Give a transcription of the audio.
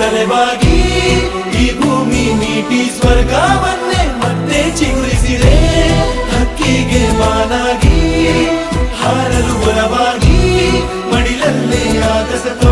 ತಲೆವಾಗಿ ಈ ಭೂಮಿ ನೀಟಿ ಸ್ವರ್ಗವನ್ನೇ ಮತ್ತೆ ಚಿಗುರಿಸಿದೆ. ಹಕ್ಕಿಗೆ ಮಾನಾಗಿ ಹಾರಲು ಬಲವಾಗಿ ಮಡಿಲಲ್ಲೇ ಆಗಸತ